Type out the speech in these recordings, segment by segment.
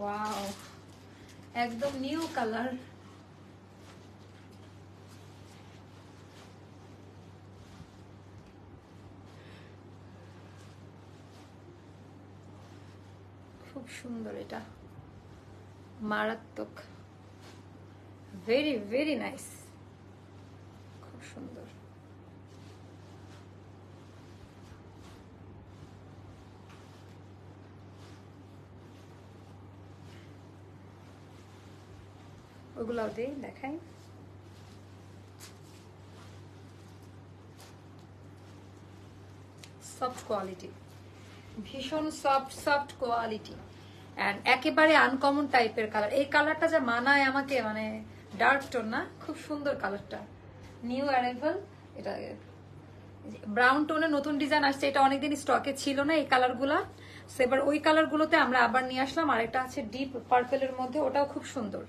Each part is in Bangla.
ওয়াও একদম নিউ কালার খুব সুন্দর এটা। মারাত্মক। ভেরি ভেরি নাইস খুব সুন্দর ওগুলো দিয়ে দেখাই। সফট কোয়ালিটি ভীষণ সফট সফট কোয়ালিটি অ্যান্ড একেবারে আনকমন টাইপের কালার এই কালারটা যা মানায় আমাকে মানে ডার্ক টোন না, খুব সুন্দর কালারটা নিউ অ্যারাইভাল এটা ব্রাউন টোনের নতুন ডিজাইন আসছে, এটা অনেকদিন স্টকে ছিল না এই কালারগুলা So এবার ওই কালারগুলোতে আমরা আবার নিয়ে আসলাম। আর একটা আছে ডিপ পার্পেলের মধ্যে, ওটাও খুব সুন্দর।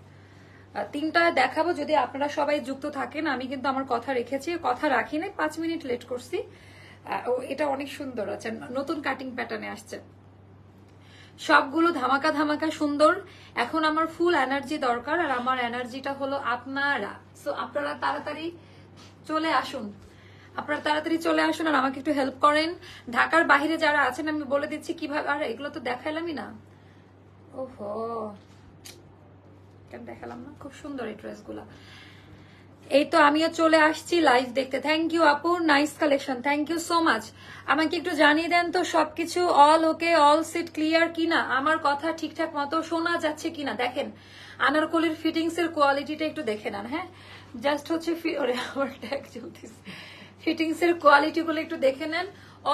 তিনটা দেখাবো। যদি আপনারা সবাই যুক্ত থাকেন, আমি কিন্তু আমার কথা রেখেছি। কথা রাখি নাই, পাঁচ মিনিট লেট করছি। এটা অনেক সুন্দর আছে নতুন কাটিং প্যাটার্নে আসছে। সবগুলো ধামাকা ধামাকা সুন্দর। এখন আমার ফুল এনার্জি দরকার, আর আমার এনার্জিটা হলো আপনারা। সো আপনারা তাড়াতাড়ি চলে আসুন। আপনারা তাড়াতাড়ি চলে আসুন আর আমাকে একটু হেল্প করেন। ঢাকার বাইরে যারা আছেন, আমি বলে দিচ্ছি কীভাবে আর এগুলো তো দেখাইলামই না। ওহো কেন দেখালাম না। খুব সুন্দর এই ড্রেসগুলা। এই তো আমিও চলে আসছি লাইভ দেখতে। থ্যাংক ইউ আপু nice collection thank you so much আমাকে একটু জানিয়ে দেন তো সবকিছু all okay all set clear কিনা? আমার কথা ঠিকঠাক মতো শোনা যাচ্ছে কিনা? দেখেন, আনারকলির ফিটিংস এর কোয়ালিটিটা একটু দেখে নেন হ্যাঁ? জাস্ট হচ্ছে আমার ফিটিংস এর কোয়ালিটি গুলো একটু দেখে নেন।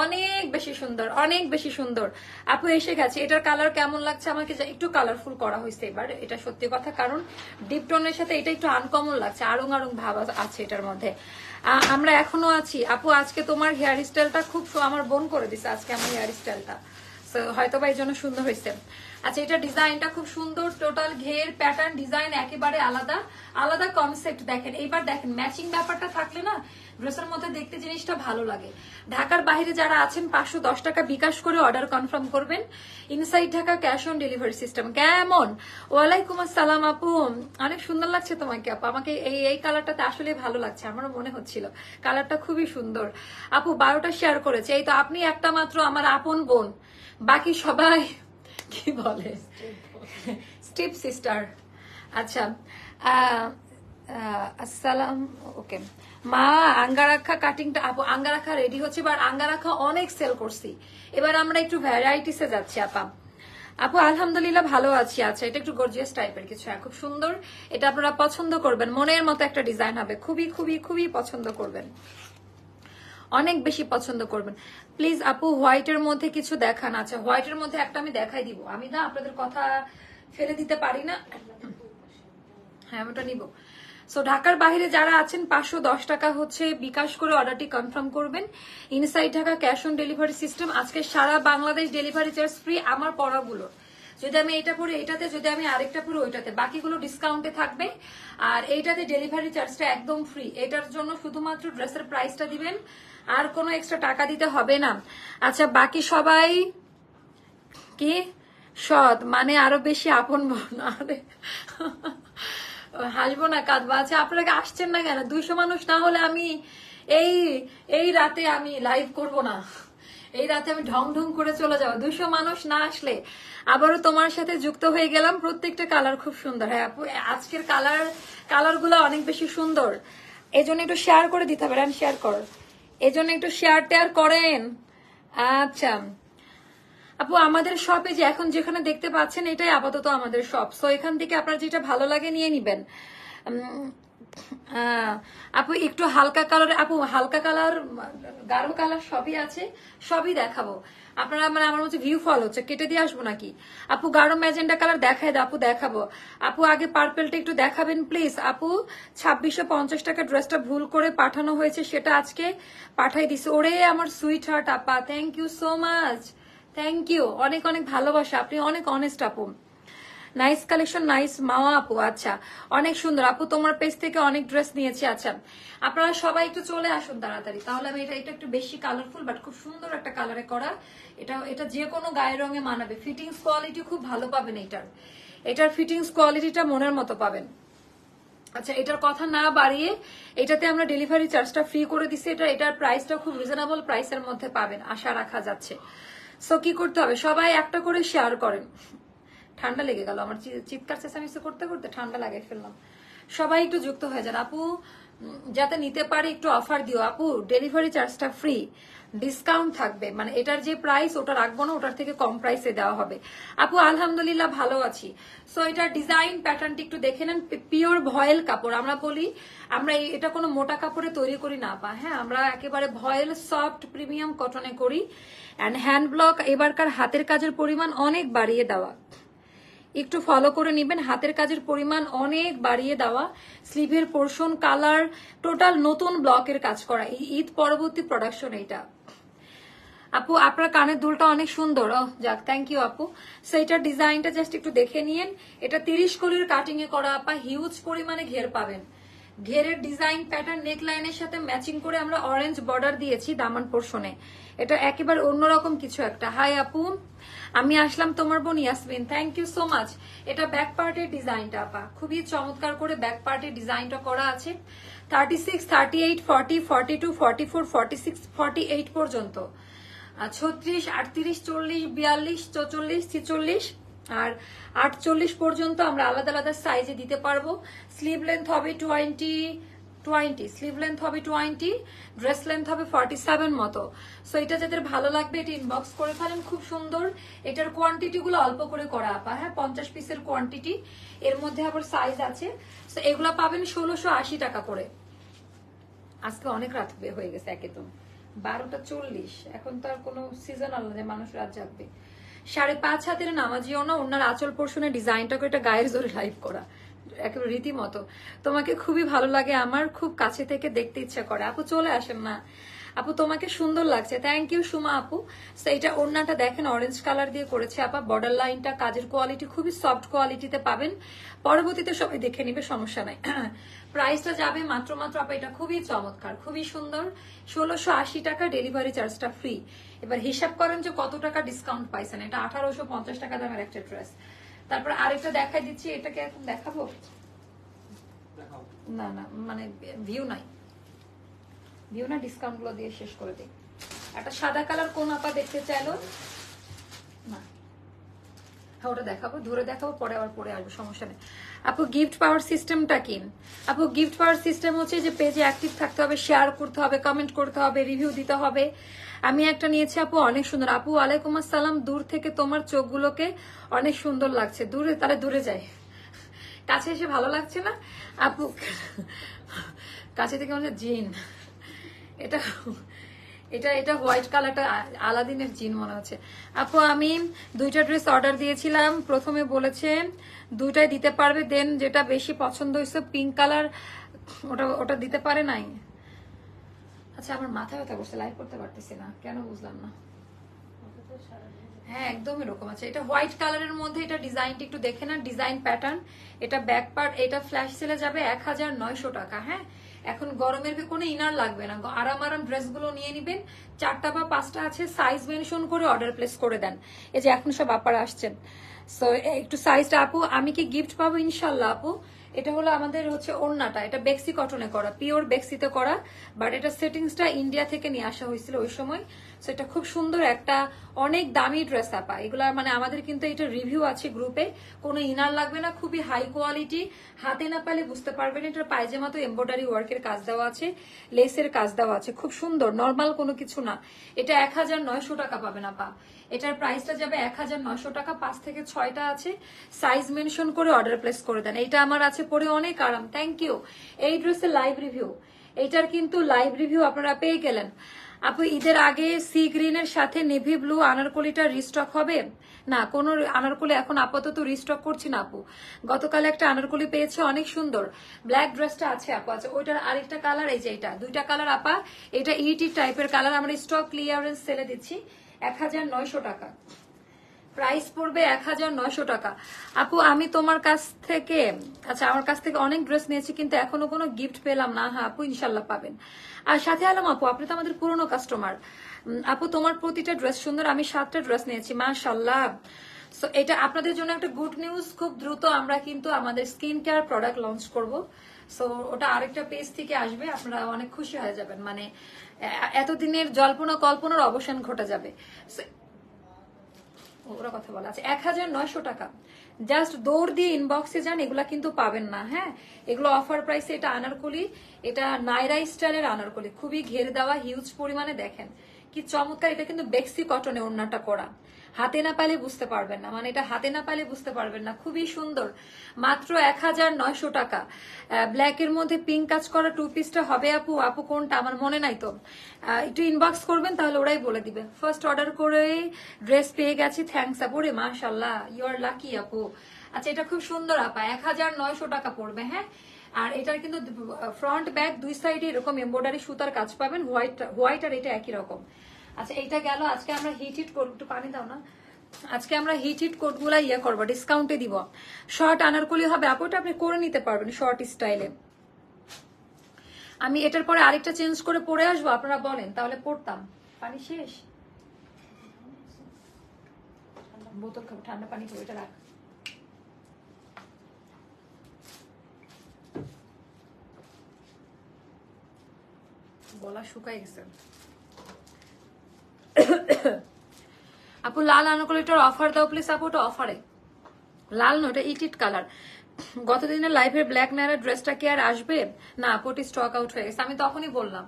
অনেক বেশি সুন্দর, অনেক বেশি সুন্দর। আপু এসে গেছে, এটার কালার কেমন লাগছে আমাকে একটু কালারফুল করা হয়েছে এবার, এটা সত্যি কথা, কারণ ডিপ টোনের সাথে এটা একটু আনকমন লাগছে আরং আরং ভাব আছে এটার মধ্যে। আমরা এখনও আছি। আপু, আজকে তোমার হেয়ার স্টাইলটা খুব আমার বোন করে দিছে, আজকে আমার হেয়ার স্টাইলটা হয়তো বা এই জন্য সুন্দর হয়েছে। আচ্ছা এটা ডিজাইনটা খুব সুন্দর টোটাল ঘের প্যাটার্ন ডিজাইন একেবারে আলাদা। আলাদা কনসেপ্ট দেখেন, এইবার দেখেন ম্যাচিং ব্যাপারটা থাকলে না ড্রেসের মধ্যে দেখতে জিনিসটা ভালো লাগে। ঢাকার বাইরে যারা আছেন, পাঁচশো দশ টাকা বিকাশ করে অর্ডার কনফার্ম করবেন। Inside Dhaka cash on delivery system কেমন? ওয়ালাইকুম আসসালাম আপু। অনেক সুন্দর লাগছে তোমাকে আপু। আমাকে এই এই কালারটাতে আসলে ভালো লাগছে, আমারও মনে হচ্ছিল। কালারটা খুবই সুন্দর। আপু, বারোটা শেয়ার করেছে। এই তো আপনি একটা মাত্র আমার আপন বোন। বাকি সবাই কি বলে? স্টিপ সিস্টার আচ্ছা। আসসালাম, ওকে। মা, আঙ্গারাখা কাটিংটা আপু, আঙ্গারাখা রেডি হচ্ছে এবার আঙ্গারাখা অনেক সেল করছি। এবার আমরা একটু ভ্যারাইটিসে যাচ্ছি, আপা। আপু, আলহামদুলিল্লাহ ভালো আছি। আচ্ছা এটা একটু গর্জিয়াস টাইপের কিছু হ্যাঁ খুব সুন্দর। এটা আপনারা পছন্দ করবেন। মনের মতো একটা ডিজাইন হবে। খুবই খুবই খুবই পছন্দ করবেন। অনেক বেশি পছন্দ করবেন। প্লিজ আপু হোয়াইটের মধ্যে কিছু দেখান। আচ্ছা হোয়াইটের মধ্যে একটা আমি দেখাই দিব। আমি না আপনাদের কথা ফেলে দিতে পারি না। হ্যাঁ আমি ওটা নিব। সো ঢাকার বাইরে যারা আছেন, পাঁচশো দশ টাকা হচ্ছে বিকাশ করে অর্ডারটি কনফার্ম করবেন। Inside Dhaka cash on delivery system আজকে সারা বাংলাদেশ ডেলিভারি চার্জ ফ্রি আমার পড়াগুলো। যদি আমি এটা পরে এটাতে, যদি আমি আরেকটা পরে ওইটাতে। বাকিগুলো ডিসকাউন্টে থাকবে। আর এইটাতে ডেলিভারি চার্জটা একদম ফ্রি এটার জন্য শুধুমাত্র ড্রেসের প্রাইসটা দিবেন। আর কোনো এক্সট্রা টাকা দিতে হবে না। আচ্ছা বাকি সবাই কি? সৎ। মানে আরও বেশি আপন বোন। আরে। হাসবো না, কাঁদবো। আচ্ছা আপনারা আসছেন না কেন? দুইশো মানুষ না হলে আমি এই এই রাতে আমি লাইভ করব না। এই রাতে আমি ঢং ঢং করে চলে যাব। দুইশো মানুষ না আসলে আবারও তোমার সাথে যুক্ত হয়ে গেলাম। প্রত্যেকটা কালার খুব সুন্দর। হ্যাঁ আজকের কালার কালারগুলো অনেক বেশি সুন্দর। এই জন্য একটু শেয়ার করে দিতে হবে। শেয়ার কর। এই জন্য একটু শেয়ার টেয়ার করেন। আচ্ছা। আপু, আমাদের শপে যে এখন যেখানে দেখতে পাচ্ছেন, এটাই আপাতত আমাদের শপ সো এখান থেকে আপনার যেটা ভালো লাগে নিয়ে নিবেন। আপু, একটু হালকা কালার আপু, হালকা কালার গাঢ় কালার সবই আছে, সবই দেখাবো। আপনারা মানে আমার মধ্যে ভিউ ফল হচ্ছে, কেটে দিয়ে আসব নাকি? আপু, গাঢ় ম্যাজেন্ডা কালার দেখায় আপু, দেখাবো। আপু, আগে পার্পেলটা একটু দেখাবেন প্লিজ আপু, ছাব্বিশশো পঞ্চাশ টাকা ড্রেসটা ভুল করে পাঠানো হয়েছে, সেটা আজকে পাঠাই দিছে। ওরে, আমার সুইট হার্ট আপা thank you so much thank you অনেক অনেক ভালোবাসা। আপনি অনেক অনেস্ট আপু। নাইস কালেকশন নাইস মাওয়া আপু আচ্ছা। অনেক সুন্দর। আপু, তোমার পেজ থেকে অনেক ড্রেস নিয়েছি আচ্ছা। আপনারা সবাই একটু চলে আসুন তাড়াতাড়ি। তাহলে আমি এটা এটা একটু বেশি কালারফুল বাট খুব সুন্দর একটা কালারে করা। এটা এটা যে কোনো গায়ের রঙে মানাবে। ফিটিংস কোয়ালিটি খুব ভালো পাবেন এটার। এটার ফিটিংস কোয়ালিটিটা মনের মতো পাবেন। আচ্ছা এটার কথা না বাড়িয়ে এটাতে আমরা ডেলিভারি চার্জটা ফ্রি করে দিছি। এটা, এটার প্রাইসটা খুব রিজনেবল প্রাইসের মধ্যে পাবেন। আশা রাখা যাচ্ছে। সো কি করতে হবে? সবাই একটা করে শেয়ার করেন। ঠান্ডা লেগে গেল। আমার চিৎকার চেঁচামেচি করতে করতে ঠান্ডা লাগিয়ে ফেললাম। সবাই একটু যুক্ত হয়ে যান। আপু যাতে নিতে পারে একটু অফার দিও। আপু ডেলিভারি চার্জটা ফ্রি ডিসকাউন্ট থাকবে। মানে এটার যে প্রাইস ওটা রাখব না, ওটার থেকে কম প্রাইসে দেওয়া হবে। আপু, আলহামদুলিল্লাহ ভালো আছি। সো এটার ডিজাইন প্যাটার্নটি একটু দেখে নেন। পিওর ভয়েল কাপড়। আমরা বলি, আমরা এটা কোনো মোটা কাপড়ে তৈরি করি না পা হ্যাঁ আমরা একেবারে ভয়েল সফট প্রিমিয়াম কটনে করি। অ্যান্ড হ্যান্ড ব্লক এবারকার হাতের কাজের পরিমাণ অনেক বাড়িয়ে দেওয়া। একটু ফলো করে নেবেন। হাতের কাজের পরিমাণ অনেক বাড়িয়ে দেওয়া। স্লিভের পোর্শন কালার টোটাল নতুন ব্লকের কাজ করা। এই ঈদ পরবর্তী প্রোডাকশন এইটা। আপু, আপনার কানের দুলটা অনেক সুন্দর। ও যাক থ্যাংক ইউ আপু। সেইটার ডিজাইনটা জাস্ট একটু দেখে নিয়েন। এটা তিরিশ কলির কাটিং এ করা আপা হিউজ পরিমাণে ঘের পাবেন। ঘেরের ডিজাইন প্যাটার্ন নেক লাইনের সাথে ম্যাচিং করে আমরা অরেঞ্জ বর্ডার দিয়েছি দামান পোর্শনে। এটা একেবারে অন্যরকম কিছু একটা। হাই আপু, আমি আসলাম তোমার বোন Yasmin. Thank you so much এটা ব্যাক পার্টের ডিজাইনটা, আপা। খুবই চমৎকার করে ব্যাক পার্টের ডিজাইনটা করা আছে। Thirty six thirty eight forty forty two forty four forty six forty eight পর্যন্ত ছত্রিশ, আটত্রিশ, চল্লিশ, বিয়াল্লিশ, চৌচল্লিশ, ছিচল্লিশ আর আটচল্লিশ পর্যন্ত আমরা আলাদা আলাদা সাইজে দিতে পারব। স্লিভ লেন্থ হবে টোয়েন্টি টোয়েন্টি স্লিভ লেন্থ হবে টোয়েন্টি ড্রেস লেন্থ হবে ফর্টি সেভেন মতো। সো এটা যাদের ভালো লাগবে, এটা ইনবক্স করে ফেলেন, খুব সুন্দর। এটার কোয়ান্টিটি গুলো অল্প করে করা, আপা হ্যাঁ পঞ্চাশ পিসের কোয়ান্টিটি এর মধ্যে আবার সাইজ আছে। সো এগুলো পাবেন ষোলোশো আশি টাকা করে। আজকে অনেক রাত হয়ে গেছে একদম বারোটা চল্লিশ। এখন তো আর কোনো সিজনাল যে মানুষ রাত জাগবে। সাড়ে পাঁচ হাতের নামাজিও না, ওনার আচল পোর্শনের ডিজাইনটা করে এটা গায়ের জোরে লাইভ করা। একেবারে রীতিমতো। তোমাকে খুবই ভালো লাগে, আমার খুব কাছে থেকে দেখতে ইচ্ছা করে। আপু, চলে আসেন না। আপু, তোমাকে সুন্দর লাগছে। থ্যাংক ইউ সুমা আপু। এটা ওড়নাটা দেখেন অরেঞ্জ কালার দিয়ে করেছে আপা। বর্ডার লাইনটা কাজের কোয়ালিটি খুবই সফট কোয়ালিটিতে পাবেন। পরবর্তীতে সবাই দেখে নিবে, সমস্যা নাই। প্রাইসটা যাবে মাত্র মাত্র আপা, এটা খুবই চমৎকার, খুবই সুন্দর। ষোলোশো আশি টাকা ডেলিভারি চার্জটা ফ্রি এবার হিসাব করেন যে কত টাকা ডিসকাউন্ট পাইছেন। এটা আঠারোশো পঞ্চাশ টাকা দামের একটা ড্রেস তারপর আরেকটা দেখাই দিচ্ছি এটাকে এখন দেখাবো? না না মানে ভিউ নাই। ভিউ না ডিসকাউন্টগুলো দিয়ে শেষ করে দিই। একটা সাদা কালার কোন আপা দেখতে চাইলো? ওটা দেখাবো, ধরে দেখাবো, পরে আবার পরে আসব, সমস্যা নেই। আপু গিফট পাওয়ার সিস্টেমটা কি? আপু গিফট পাওয়ার সিস্টেম হচ্ছে যে পেজে অ্যাক্টিভ থাকতে হবে শেয়ার করতে হবে কমেন্ট করতে হবে রিভিউ দিতে হবে। আমি একটা নিয়েছি, আপু, অনেক সুন্দর। আপু, ওয়ালাইকুম আসসালাম। দূর থেকে তোমার চোখগুলোকে অনেক সুন্দর লাগছে। দূরে, তাহলে দূরে যায় কাছে এসে ভালো লাগছে না? আপু, কাছে থেকে মনে জিন। এটা এটা এটা হোয়াইট কালারটা আলাদিনের জিন মনে হচ্ছে। আপু, আমি দুইটা ড্রেস অর্ডার দিয়েছিলাম। প্রথমে বলেছে দুইটাই দিতে পারবে দেন যেটা বেশি পছন্দ হয়েছে পিঙ্ক কালার ওটা ওটা দিতে পারে নাই। আচ্ছা আমার মাথা ব্যথা করছে লাইভ করতে পারতেছি না, কেন বুঝলাম না। হ্যাঁ একদম এরকম আছে। এটা হোয়াইট কালারের মধ্যে এটা ডিজাইনটা একটু দেখে না ডিজাইন প্যাটার্ন এটা ব্যাক পার্ট এটা ফ্ল্যাশ সেলে যাবে এক হাজার নয়শো টাকা হ্যাঁ? এখন গরমের কোনো ইনার লাগবে না। আরাম আরাম ড্রেসগুলো নিয়ে নিবেন। চারটা বা পাঁচটা আছে সাইজ মেনশন করে অর্ডার প্লেস করে দেন। এই যে এখন সব আপার আসছেন। সো একটু সাইজটা আপু, আমি কি গিফট পাবো ইনশাল্লাহ আপু? এটা হলো আমাদের হচ্ছে ওড়নাটা। এটা বেক্সি কটনে করা পিওর বেক্সিতে করা। বাট এটা সেটিংসটা ইন্ডিয়া থেকে নিয়ে আসা হয়েছিল ওই সময়। সো এটা খুব সুন্দর একটা অনেক দামি ড্রেস আপা। এগুলা মানে আমাদের কিন্তু এটা রিভিউ আছে গ্রুপে কোনো ইনার লাগবে না, খুবই হাই কোয়ালিটি হাতে না পালে বুঝতে পারবেন, এটার পায়জামা তো এমব্রয়ডারি ওয়ার্কের কাজ দেওয়া আছে লেসের কাজ দেওয়া আছে। খুব সুন্দর নর্মাল কোনো কিছু না। এটা এক হাজার নয়শো টাকা পাবেন আপা। এটার প্রাইসটা যাবে এক হাজার নয়শো টাকা, পাঁচ থেকে ছয়টা আছে। সাইজ মেনশন করে অর্ডার প্লেস করে দেন। এটা আমার আছে পরে অনেক আরাম। থ্যাংক ইউ এই ড্রেসের লাইভ রিভিউ এইটার কিন্তু লাইভ রিভিউ আপনারা পেয়ে গেলেন। আপু, ঈদের আগে সি গ্রিনের সাথে নেভি ব্লু আনারকলিটা রিস্টক হবে? না, কোনো আনারকলি এখন আপাতত রিস্টক করছি না আপু। গতকাল একটা আনারকলি পেয়েছে, অনেক সুন্দর। ব্ল্যাক ড্রেসটা আছে আপু আচ্ছা ওইটার আরেকটা কালার এই যে এটা। দুইটা কালার আপা, এটা ইটি টাইপের কালার আমরা স্টক ক্লিয়ারেন্স সেলে দিচ্ছি। এক হাজার নয়শো টাকা। প্রাইস পড়বে এক হাজার নয়শো টাকা। আপু, আমি তোমার কাছ থেকে আচ্ছা আমার কাছ থেকে অনেক ড্রেস নিয়েছি, কিন্তু এখনও কোনো গিফট পেলাম না। হ্যাঁ আপু ইনশাল্লাহ পাবেন। আর সাথে আলম আপু, আপনি তো আমাদের পুরনো কাস্টমার আপু, তোমার প্রতিটা ড্রেস সুন্দর, আমি সাতটা ড্রেস নিয়েছি মাশাল্লাহ সো এটা আপনাদের জন্য একটা গুড নিউজ খুব দ্রুত আমরা কিন্তু আমাদের স্কিন কেয়ার প্রোডাক্ট লঞ্চ করব। সো ওটা আরেকটা পেজ থেকে আসবে, আপনারা অনেক খুশি হয়ে যাবেন। মানে এতদিনের জল্পনা কল্পনার অবসান ঘটে যাবে। ওরা কথা বলা আছে। এক হাজার নয়শো টাকা। জাস্ট দৌড় দিয়ে ইনবক্সে যান, এগুলা কিন্তু পাবেন না হ্যাঁ? এগুলো অফার প্রাইসে এটা আনারকলি, এটা নাইরা স্টাইলের আনারকলি। খুবই ঘের দেওয়া হিউজ পরিমাণে দেখেন। কি চমৎকার, এটা কিন্তু বেক্সি কটনে ওড়নাটা করা। হাতে না পালে বুঝতে পারবেন না। মানে এটা হাতে না পালে বুঝতে পারবেন না। খুবই সুন্দর। মাত্র এক হাজার নয়শো টাকা। ব্ল্যাক এর মধ্যে পিঙ্ক কাজ করা টু পিসটা হবে আপু। আপু, কোনটা? আমার মনে নাই তো। একটু ইনবক্স করবেন, তাহলে ওরাই বলে দিবে। ফার্স্ট অর্ডার করে ড্রেস পেয়ে গেছি। থ্যাংকস আপু রে মাশাল্লাহ ইউ আর লাকি আপু। আচ্ছা এটা খুব সুন্দর আপা। এক হাজার নয়শো টাকা পড়বে হ্যাঁ? আর এটার কিন্তু ফ্রন্ট ব্যাক দুই সাইডে এরকম এমব্রয়ডারি সুতার কাজ পাবেন। হোয়াইট হোয়াইট আর এটা একই রকম। আচ্ছা এইটা গেল। আজকে আমরা হিট হিট করব একটু পানি দাও না। আজকে আমরা হিট হিট কোটগুলা ইয়ে করব ডিসকাউন্টে দিব। শর্ট আনারকলি হবে। আপুটা আপনি করে নিতে পারবেন শর্ট স্টাইলে আমি এটার পরে আরেকটা চেঞ্জ করে পরে আসব, আপনারা বলেন, তাহলে পড়তাম। পানি শেষ? বোতল খাব, ঠান্ডা পানি খাব, এটা রাখ। গলা শুকাই গেছে। আপু, লাল আনারকলিটার অফার দাও প্লিজ আপু, ওটা অফারে লাল নয় এটা ইটিট কালার গতদিনের লাইফের ব্ল্যাক নাইরা ড্রেসটা কি আর আসবে? না, আপু স্টক আউট হয়ে গেছে। আমি তখনই বললাম,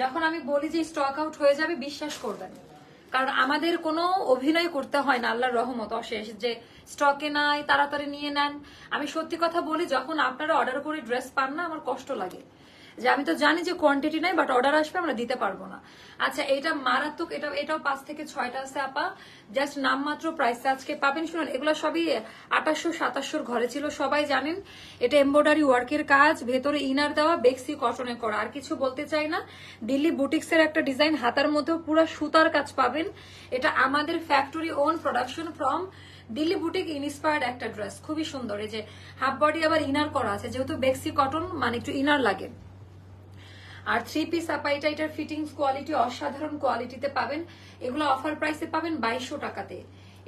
যখন আমি বলি যে স্টক আউট হয়ে যাবে, বিশ্বাস করবেন। কারণ আমাদের কোনো অভিনয় করতে হয় না, আল্লাহর রহমত অশেষ, যে স্টকে নাই, তাড়াতাড়ি নিয়ে নেন। আমি সত্যি কথা বলি, যখন আপনারা অর্ডার করে ড্রেস পান না, আমার কষ্ট লাগে। যে আমি তো জানি যে কোয়ান্টিটি নাই বাট অর্ডার আসবে, আমরা দিতে পারব না। আচ্ছা এটা মারাত্মক, এটা, এটাও পাঁচ থেকে ছয়টা আছে, আপা। জাস্ট নামমাত্র প্রাইসে আজকে পাবেন। শুনুন, এগুলো সবই আঠাশশো, সাতাশশোর ঘরে ছিল, সবাই জানেন। এটা এমব্রয়ডারি ওয়ার্কের কাজ, ভেতরে ইনার দেওয়া, বেক্সি কটনে করা। আর কিছু বলতে চাই না, দিল্লি বুটিক্সের একটা ডিজাইন হাতার মধ্যেও পুরো সুতার কাজ পাবেন। এটা আমাদের factory own production from Delhi boutique inspired একটা ড্রেস খুবই সুন্দর, এই যে হাফ বডি আবার ইনার করা আছে, যেহেতু বেক্সি কটন মানে একটু ইনার লাগে। আর থ্রি পিস আপা এটা এটার ফিটিংস কোয়ালিটি অসাধারণ কোয়ালিটিতে পাবেন। এগুলো অফার প্রাইসে পাবেন বাইশশো টাকাতে।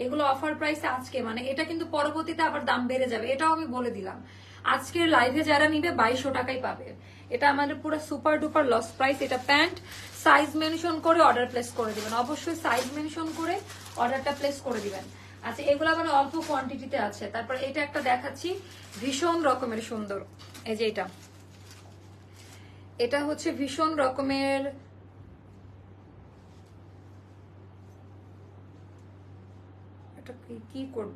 এগুলো অফার প্রাইসে আজকে মানে এটা কিন্তু পরবর্তীতে আবার দাম বেড়ে যাবে, এটাও আমি বলে দিলাম। আজকের লাইভে যারা নিবে, বাইশশো টাকাই পাবে। এটা আমাদের পুরো সুপার ডুপার লস প্রাইস এটা প্যান্ট সাইজ মেনশন করে অর্ডার প্লেস করে দিবেন। অবশ্যই সাইজ মেনশন করে অর্ডারটা প্লেস করে দিবেন। আচ্ছা এগুলো মানে অল্প কোয়ান্টিটিতে আছে। তারপর এটা একটা দেখাচ্ছি, ভীষণ রকমের সুন্দর। এই যে এটা। এটা হচ্ছে ভীষণ রকমের কি- কোড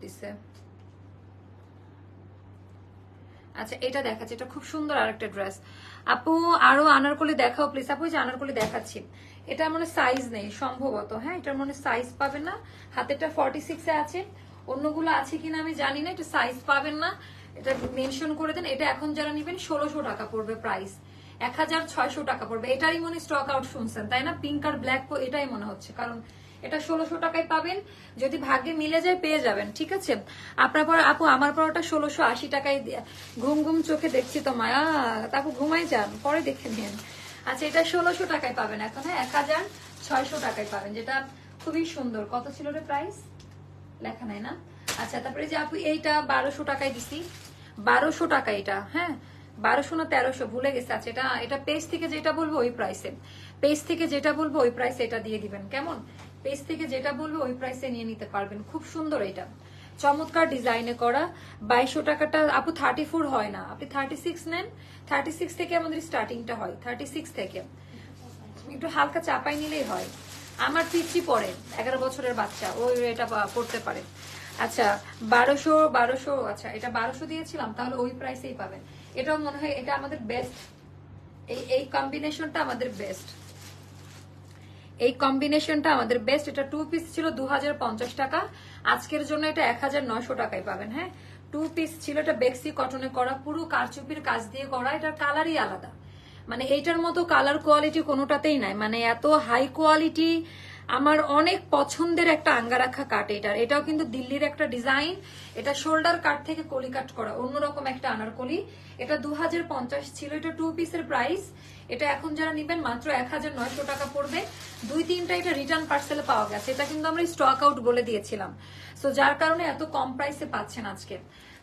আচ্ছা এটা দেখাচ্ছি, এটা খুব সুন্দর আরেকটা ড্রেস। আপু, আরও আনারকলি দেখাও প্লিজ আপু যে আনারকলি দেখাচ্ছি। এটা মানে সাইজ নেই, সম্ভবত। হ্যাঁ এটার মানে সাইজ পাবেন না। হাতেরটা ফর্টি সিক্সে আছে। অন্যগুলো আছে কিনা আমি জানি না এটা সাইজ পাবেন না। এটা মেনশন করে দেন। এটা এখন যারা নেবেন, ষোলোশো টাকা পড়বে প্রাইস এক হাজার ছয়শো টাকা পড়বে। এটারই মনে স্টক আউট শুনছেন, তাই না? পিঙ্ক আর ব্ল্যাক এটাই মনে হচ্ছে, কারণ এটা ষোলোশো টাকায় পাবেন। যদি ভাগ্যে মিলে যায়, পেয়ে যাবেন, ঠিক আছে? আপনার পর আপু, আমার পরটা ষোলোশো আশি টাকায় ঘুম ঘুম চোখে দেখছি তো, মায়া। তারপর ঘুমাই যান, পরে দেখে নিন আচ্ছা এটা ষোলোশো টাকায় পাবেন এখন হ্যাঁ? এক হাজার ছয়শো টাকায় পাবেন, যেটা খুবই সুন্দর। কত ছিল রে প্রাইস লেখা নাই না? আচ্ছা তারপরে যে আপু, এইটা বারোশো টাকায় দিছি। বারোশো টাকা এটা হ্যাঁ? বারোশো না তেরোশো ভুলে গেছে। আচ্ছা এটা এটা পেজ থেকে যেটা বলব, ওই প্রাইসে পেজ থেকে যেটা বলব, ওই প্রাইসে এটা দিয়ে দিবেন। কেমন? পেজ থেকে যেটা বলব, ওই প্রাইসে নিয়ে নিতে পারবেন। খুব সুন্দর এটা। চমৎকার ডিজাইনে করা। বাইশশো টাকাটা, আপু থার্টি ফোর হয় না। আপনি থার্টি সিক্স নেন। থার্টি সিক্স থেকে আমাদের স্টার্টিংটা হয়। থার্টি সিক্স থেকে। একটু হালকা চাপাই নিলেই হয়। আমার পিচি পড়ে, এগারো বছরের বাচ্চা। ও এটা পড়তে পারে। আচ্ছা বারোশো বারোশো আচ্ছা এটা বারোশো দিয়েছিলাম, তাহলে ওই প্রাইসেই পাবেন। এটাও মনে হয় এটা আমাদের বেস্ট এই এই কম্বিনেশনটা আমাদের বেস্ট এই কম্বিনেশনটা আমাদের বেস্ট এটা টু পিস ছিল দু হাজার পঞ্চাশ টাকা। আজকের জন্য এটা এক হাজার নয়শো টাকায় পাবেন হ্যাঁ? টু পিস ছিল এটা বেক্সি কটনে করা, পুরো কারচুপির কাজ দিয়ে করা। এটার কালারই আলাদা। মানে এইটার মতো কালার কোয়ালিটি কোনোটাতেই নাই। মানে এত হাই কোয়ালিটি আমার অনেক পছন্দের একটা আঙ্গা রাখা কাট এটার এটাও কিন্তু দিল্লির একটা ডিজাইন। এটা শোল্ডার কাট থেকে কলি কাট করা, অন্যরকম একটা আনারকলি। এটা দু হাজার পঞ্চাশ ছিল, এটা টু পিসের প্রাইস এটা এখন যারা নিবেন মাত্র এক হাজার নয়শো টাকা পড়বে। দুই তিনটা এটা রিটার্ন পার্সেলে পাওয়া গেছে। এটা কিন্তু আমরা স্টক আউট বলে দিয়েছিলাম। সো যার কারণে এত কম প্রাইসে পাচ্ছেন আজকে।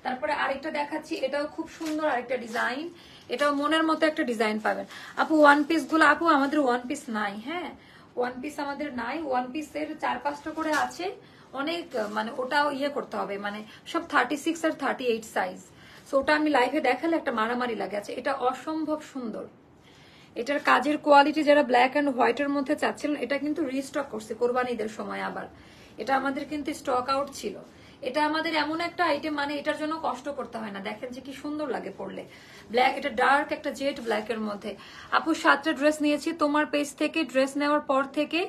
তারপরে আরেকটা দেখাচ্ছি, এটাও খুব সুন্দর আরেকটা ডিজাইন এটাও মনের মতো একটা ডিজাইন পাবেন। আপু ওয়ান পিসগুলো, আপু, আমাদের ওয়ান পিস নাই হ্যাঁ? ওয়ান পিস আমাদের নাই ওয়ান পিসের চার পাঁচটা করে আছে। অনেক মানে ওটাও ইয়ে করতে হবে মানে সব থার্টি সিক্স আর থার্টি এইট সাইজ সো ওটা আমি লাইভে দেখালে একটা মারামারি লাগে। আছে এটা অসম্ভব সুন্দর। এটার কাজের কোয়ালিটি যারা ব্ল্যাক অ্যান্ড হোয়াইটের মধ্যে চাচ্ছিলেন, এটা কিন্তু রিস্টক করছে কোরবানিদের সময় আবার। এটা আমাদের কিন্তু স্টক আউট ছিল। এটা আমাদের এমন একটা আইটেম মানে এটার জন্য কষ্ট করতে হয় না। দেখেন যে কি সুন্দর লাগে পড়লে ব্ল্যাক এটা ডার্ক একটা জেট ব্ল্যাক এর মধ্যে। আপু, সাতটা ড্রেস নিয়েছি, তোমার পেজ থেকে ড্রেস নেওয়ার পর থেকে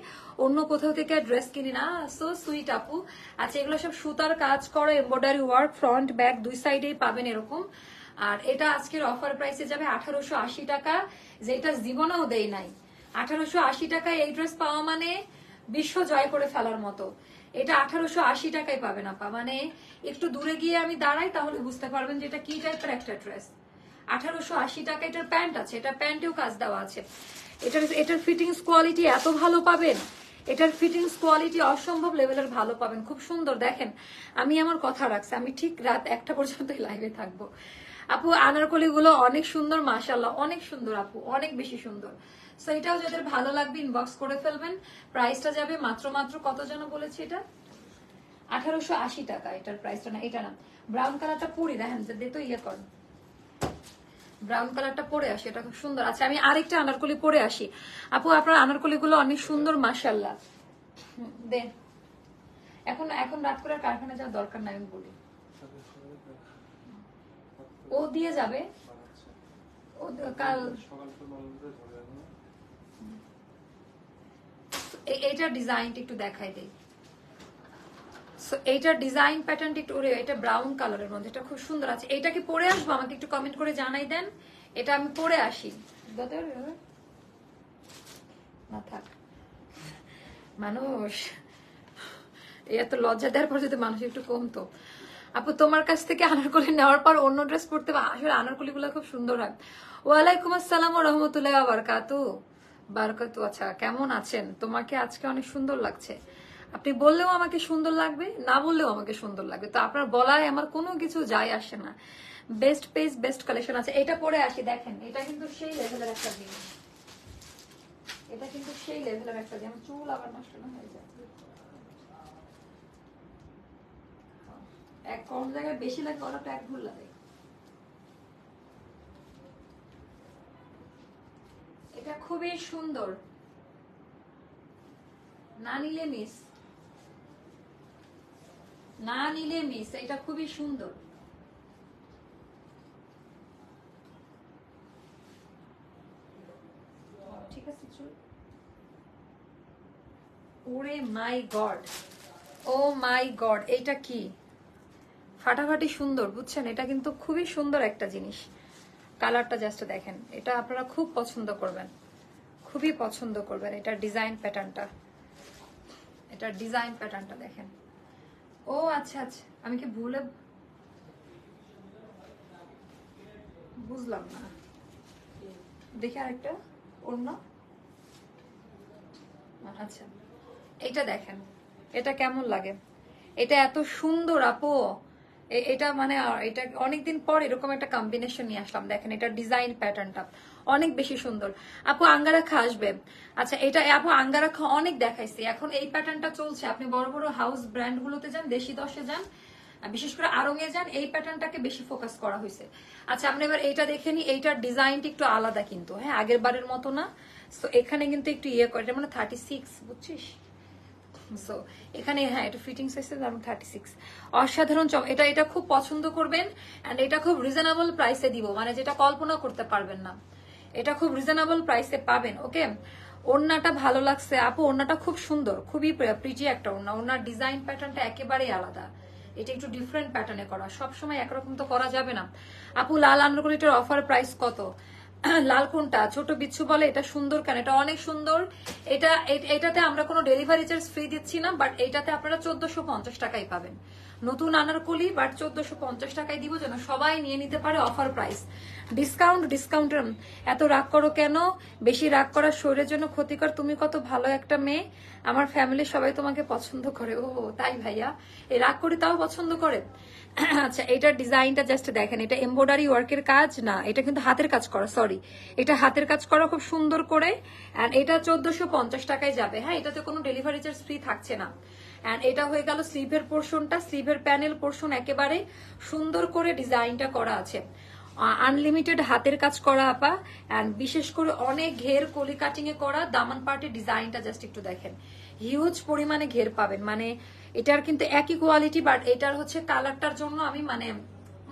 অন্য কোথাও থেকে আর ড্রেস কিনি না। সো সুইট আপু। আচ্ছা এগুলো সব সুতার কাজ করা এমব্রয়ডারি ওয়ার্ক ফ্রন্ট ব্যাক দুই সাইডেই পাবেন এরকম। আর এটা আজকের অফার প্রাইসে যাবে আঠারোশো আশি টাকা। যেটা জীবনেও দেই নাই। আঠারোশো আশি টাকায় এই ড্রেস পাওয়া মানে বিশ্ব জয় করে ফেলার মতো। এটা আঠারোশো আশি টাকায় পাবেন আপা। মানে একটু দূরে গিয়ে আমি দাঁড়াই তাহলে বুঝতে পারবেন যে এটা কি টাইপের একটা ড্রেস আঠারোশো আশি টাকা, এটার প্যান্ট আছে, এটা প্যান্টেও কাজ দেওয়া আছে। এটার এটার ফিটিংস কোয়ালিটি এত ভালো পাবেন? এটার ফিটিংস কোয়ালিটি অসম্ভব লেভেলের ভালো পাবেন। খুব সুন্দর। দেখেন, আমি আমার কথা রাখছি, আমি ঠিক রাত একটা পর্যন্ত লাইভে থাকব। আপু, আনারকলিগুলো অনেক সুন্দর মাসাল্লাহ অনেক সুন্দর আপু, অনেক বেশি সুন্দর। সো এটাও যাদের ভালো লাগবে ইনবক্স করে ফেলবেন। প্রাইসটা যাবে মাত্র মাত্র কত যেন বলেছি এটা? আঠারোশো আশি টাকা এটার প্রাইসটা না, এটা না। ব্রাউন কালারটা পরি দেখেন, যে তো ইয়ে কর। ব্রাউন কালারটা পরে আসি, এটা খুব সুন্দর আচ্ছা আমি আরেকটা আনারকলি পরে আসি। আপু, আপনার আনারকলি গুলো অনেক সুন্দর মাসাল্লাহ দে। এখন এখন রাত করে কারখানা যাওয়ার দরকার নাই, আমি বলি। ও দিয়ে যাবে? ও, কাল এ- এইটার ডিজাইনটা একটু দেখাই দেই। এইটার ডিজাইন প্যাটার্নটা একটু ওরে, এটা ব্রাউন কালারের মধ্যে, এটা খুব সুন্দর আছে। এটা কি পরে আসব? আমাকে একটু কমেন্ট করে জানাই দেন। এটা আমি পরে আসি। না থাক। মানুষ এত লজ্জা দেওয়ার পর যদি মানুষ একটু কমতো। আপু, তোমার কাছ থেকে আনারকলি নেওয়ার পর অন্য ড্রেস পরতে আসলে আনারকলি গুলো খুব সুন্দর হয়। ওয়ালাইকুম আসসালাম রহমতুল্লাহ বারকাতু। বারকাতু আচ্ছা কেমন আছেন? তোমাকে আজকে অনেক সুন্দর লাগছে। আপনি বললেও আমাকে সুন্দর লাগবে, না বললেও আমাকে সুন্দর লাগবে। তো আপনার বলায় আমার কোনো কিছু যায় আসে না। বেস্ট পেজ বেস্ট কালেকশন আছে। এটা পরে আসি, দেখেন। এটা কিন্তু সেই লেভেলের একটা জিনিস। এটা কিন্তু সেই লেভেলের একটা যেমন চুল আবার নষ্ট না হয়ে যায়। এক কম জায়গায় বেশি লাগে ওরা এক ভুল লাগে। এটা খুবই সুন্দর। না নিলে মিস না নিলে মিস এটা খুবই সুন্দর। ঠিক আছে, চল। ওরে মাই গড ও মাই গড এইটা কি? ফাটাফাটি সুন্দর, বুঝছেন? এটা কিন্তু খুবই সুন্দর একটা জিনিস। কালারটা জাস্ট দেখেন। এটা আপনারা খুব পছন্দ করবেন। খুবই পছন্দ করবেন এটার ডিজাইন প্যাটার্নটা এটার ডিজাইন প্যাটার্নটা দেখেন। ও আচ্ছা আচ্ছা। আমি কি ভুলে বুঝলাম না। দেখি আরেকটা। অন্য? আচ্ছা। এটা দেখেন। এটা কেমন লাগে? এটা এত সুন্দর, আপু। এটা মানে এটা অনেকদিন পর এরকম একটা কম্বিনেশন নিয়ে আসলাম। দেখেন, এটা ডিজাইন প্যাটার্নটা অনেক বেশি সুন্দর। আপু, আঙ্গারাখা আসবে। আচ্ছা এটা আপু, আঙ্গারাখা অনেক দেখাইছি। এখন এই প্যাটার্নটা চলছে। আপনি বড় বড় হাউস ব্র্যান্ড গুলোতে যান, দেশি দশে যান বিশেষ করে আরঙে যান, এই প্যাটার্নটাকে বেশি ফোকাস করা হয়েছে। আচ্ছা আপনি এবার এইটা দেখে নি এইটার ডিজাইনটা একটু আলাদা কিন্তু হ্যাঁ আগের বারের মতো না। তো এখানে কিন্তু একটু ইয়ে করে মানে থার্টি সিক্স বুঝছিস? সো এখানে হ্যাঁ এটা ফিটিংস হয়েছে যেমন থার্টি সিক্স অসাধারণ চম এটা এটা খুব পছন্দ করবেন অ্যান্ড এটা খুব রিজনেবল প্রাইসে দিব। মানে যেটা কল্পনা করতে পারবেন না। এটা খুব রিজনেবল প্রাইসে পাবেন ওকে ওড়নাটা ভালো লাগছে। আপু, ওড়নাটা খুব সুন্দর। খুবই প্রিটি একটা ওড়না। ওড়নার ডিজাইন প্যাটার্নটা একেবারেই আলাদা। এটা একটু ডিফারেন্ট প্যাটার্নে করা। সবসময় একরকম তো করা যাবে না। আপু, লাল আনরকলিটার অফার প্রাইস কত? লাল ছোট বিচ্ছু বলে, এটা সুন্দর কেন? এটা অনেক সুন্দর। এটা এটাতে আমরা কোনো ডেলিভারি চার্জ ফ্রি দিচ্ছি না বাট এটাতে আপনারা চোদ্দশো পঞ্চাশ টাকাই পাবেন। নতুন আনারকলি বাট চোদ্দশো পঞ্চাশ টাকায় দিব যেন সবাই নিয়ে নিতে পারে অফার প্রাইস ডিসকাউন্ট ডিসকাউন্ট এত রাগ করো কেন? বেশি রাগ করার শরীরের জন্য ক্ষতিকর। তুমি কত ভালো একটা মেয়ে। আমার ফ্যামিলির সবাই তোমাকে পছন্দ করে। ও, তাই ভাইয়া। এই রাগ করি তাও পছন্দ করে। আচ্ছা এটার ডিজাইনটা জাস্ট দেখেন। এটা এমব্রয়ডারি ওয়ার্কের কাজ? না, এটা কিন্তু হাতের কাজ করা সরি এটা হাতের কাজ করা খুব সুন্দর করে। এটা চোদ্দশো পঞ্চাশ টাকায় যাবে। হ্যাঁ এটাতে কোনো ডেলিভারি চার্জ ফ্রি থাকছে না। অ্যান্ড এটা হয়ে গেল স্লিভের পোর্শনটা। স্লিভের প্যানেল পোর্শন একেবারে সুন্দর করে ডিজাইনটা করা আছে। আনলিমিটেড হাতের কাজ করা, আপা। অ্যান্ড বিশেষ করে অনেক ঘের কলি কাটিং এ করা, দামান পার্টের ডিজাইনটা জাস্ট একটু দেখেন। হিউজ পরিমাণে ঘের পাবেন। মানে এটার কিন্তু একই কোয়ালিটি বাট এটার হচ্ছে কালারটার জন্য আমি মানে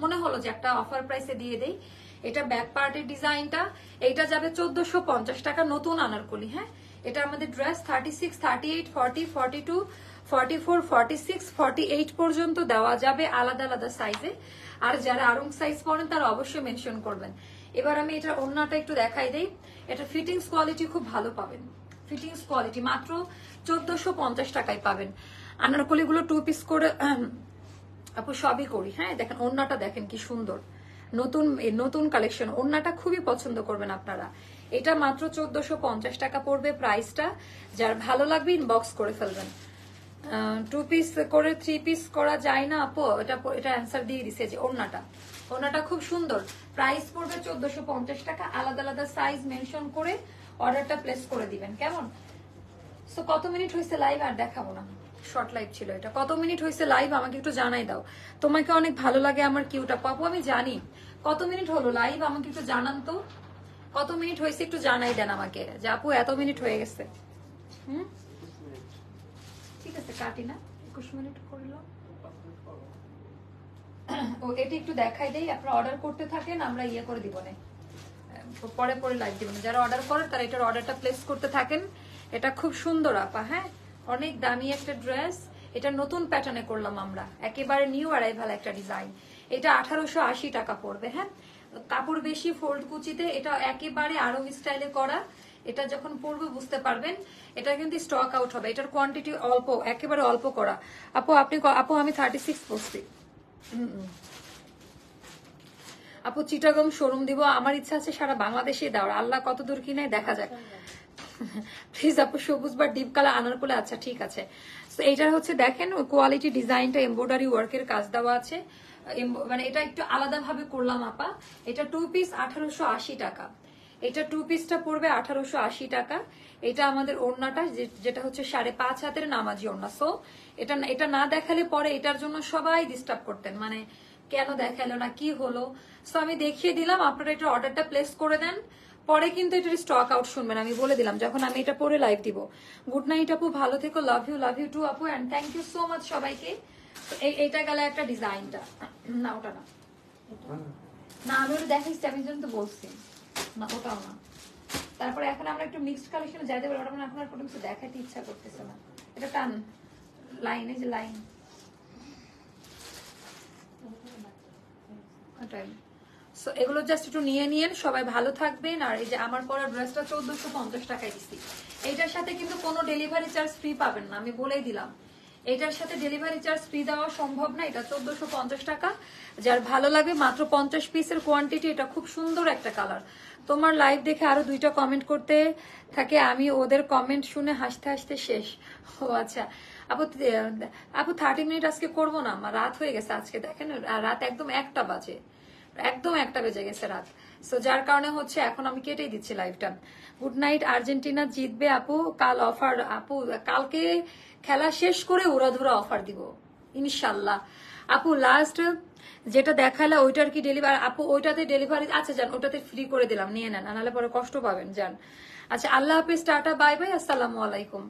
মনে হলো যে একটা অফার প্রাইসে দিয়ে দেই। এটা ব্যাক পার্টের ডিজাইনটা। এটা যাবে চোদ্দশো পঞ্চাশ টাকা নতুন আনারকলি হ্যাঁ? এটা আমাদের dress thirty six thirty eight forty forty two forty four, forty six, forty eight পর্যন্ত দেওয়া যাবে আলাদা আলাদা সাইজে আর যারা আরং সাইজ পড়েন তারা অবশ্যই মেনশন করবেন। এবার আমি এটা অন্যটা একটু দেখাই দেই। এটা ফিটিংস কোয়ালিটি খুব ভালো পাবেন। ফিটিংস কোয়ালিটি মাত্র চোদ্দশো পঞ্চাশ টাকায় পাবেন। আনারকলিগুলো টু পিস করে আপু সবই করি হ্যাঁ? দেখেন ওন্নাটা দেখেন কি সুন্দর। নতুন নতুন কালেকশন ওন্নাটা খুবই পছন্দ করবেন আপনারা। এটা মাত্র চোদ্দশো টাকা পড়বে প্রাইসটা যার ভালো লাগবে ইনবক্স করে ফেলবেন। টু পিস করে থ্রি পিস করা যায় না, আপু? এটা এটা অ্যান্সার দিয়ে দিছে যে ওন্নাটা ওন্নাটা খুব সুন্দর। প্রাইস পড়বে চোদ্দশো পঞ্চাশ টাকা। আলাদা আলাদা সাইজ মেনশন করে অর্ডারটা প্লেস করে দিবেন। কেমন? সো কত মিনিট হয়েছে লাইভ আর দেখাবো না। শর্ট লাইভ ছিল এটা। কত মিনিট হয়েছে লাইভ আমাকে একটু জানাই দাও। তোমাকে অনেক ভালো লাগে আমার কিউটা পাপু, আমি জানি। কত মিনিট হলো লাইভ আমাকে একটু জানান তো। কত মিনিট হয়েছে একটু জানাই দেন আমাকে। যে আপু, এত মিনিট হয়ে গেছে। হুম? ও, এটা একটু দেখাই দেই, আপনারা অর্ডার করতে থাকেন, আমরা ইয়ে করে দিব পরে পরে যারা অর্ডার করে তারা এটার অর্ডারটা প্লেস করতে থাকেন। এটা খুব সুন্দর, আপা হ্যাঁ? অনেক দামি একটা ড্রেস এটা নতুন প্যাটার্নে করলাম আমরা। একেবারে নিউ অ্যারাইভাল একটা ডিজাইন এটা আঠারোশো আশি টাকা পড়বে হ্যাঁ? কাপড় বেশি ফোল্ড কুচিতে, এটা একেবারে আরও স্টাইলে করা। এটা যখন পরবে বুঝতে পারবেন, এটা কিন্তু স্টক আউট হবে। এটার কোয়ান্টিটি অল্প, একেবারে অল্প করা। আপু, আপনি আপু, আমি থার্টি সিক্স পড়ছি। আপু চিটাগং শোরুম দিব। আমার ইচ্ছা আছে সারা বাংলাদেশে দেওয়ার। আল্লাহ কত দূর কি নাই দেখা যাক। প্লিজ আপু, সবুজ বা ডিপ কালার আনার করলে আচ্ছা ঠিক আছে। তো এইটার হচ্ছে, দেখেন কোয়ালিটি ডিজাইনটা এমব্রয়ডারি ওয়ার্কের কাজ দেওয়া আছে। মানে এটা একটু আলাদা ভাবে করলাম, আপা। এটা টু পিস আঠারোশো আশি টাকা। এটা টু পিসটা পড়বে আঠারোশো আশি টাকা। এটা আমাদের ওড়নাটা যেটা হচ্ছে সাড়ে পাঁচ হাতের নামাজি ওড়না। সো এটা এটা না দেখালে পরে এটার জন্য সবাই ডিস্টার্ব করতেন মানে কেন দেখাল না কি হলো? সো আমি দেখিয়ে দিলাম আপনারা এটা অর্ডারটা প্লেস করে দেন। পরে কিন্তু এটার স্টক আউট শুনবেন আমি বলে দিলাম যখন আমি এটা পরে লাইভ দিব। গুড নাইট আপু ভালো থেকো love you love you too আপু and thank you so much সবাইকে। এইটা গেল একটা ডিজাইনটা না ওটা না। না আমি ওটা দেখাইছি আমি জন্য তো বলছি। না ওটাও না। তারপরে এখন আমরা একটু মিক্সড কালেকশনে যাইতে পারি ওটা মানে আপনার কোনো কিছু দেখাতে ইচ্ছা করতেছে না। এটা টান। লাইনে যে লাইন। ওটাই। সো এগুলো জাস্ট একটু নিয়ে নিয়েন সবাই ভালো থাকবেন। আর এই যে আমার পরা ড্রেসটা চোদ্দশো পঞ্চাশ টাকায় দিচ্ছি এইটার সাথে কিন্তু কোনো ডেলিভারি চার্জ ফ্রি পাবেন না আমি বলেই দিলাম। এটার সাথে ডেলিভারি চার্জ ফ্রি দেওয়া সম্ভব না এটা চোদ্দশো পঞ্চাশ টাকা। যার ভালো লাগবে মাত্র পঞ্চাশ পিসের কোয়ান্টিটি এটা খুব সুন্দর একটা কালার তোমার লাইভ দেখে আরও দুইটা কমেন্ট করতে থাকে, আমি ওদের কমেন্ট শুনে হাসতে হাসতে শেষ। ও আচ্ছা। আপু আপু থার্টি মিনিট আজকে করব না, আমার রাত হয়ে গেছে আজকে, দেখেন রাত একদম একটা বাজে। একদম একটা বেজে গেছে রাত। সো যার কারণে হচ্ছে এখন আমি কেটেই দিচ্ছি লাইভটা গুড নাইট আর্জেন্টিনা জিতবে আপু, কাল অফার আপু, কালকে খেলা শেষ করে উড়াধুরা অফার দিব, ইনশাল্লাহ। আপু লাস্ট যেটা দেখালে ওইটার কি ডেলিভারি আপু ওইটাতে ডেলিভারি আছে, যান, ওটাতে ফ্রি করে দিলাম, নিয়ে নেন নাহলে পরে কষ্ট পাবেন, যান। আচ্ছা আল্লাহ হাফিজ, টাটা, বাই বাই, আসসালামু আলাইকুম।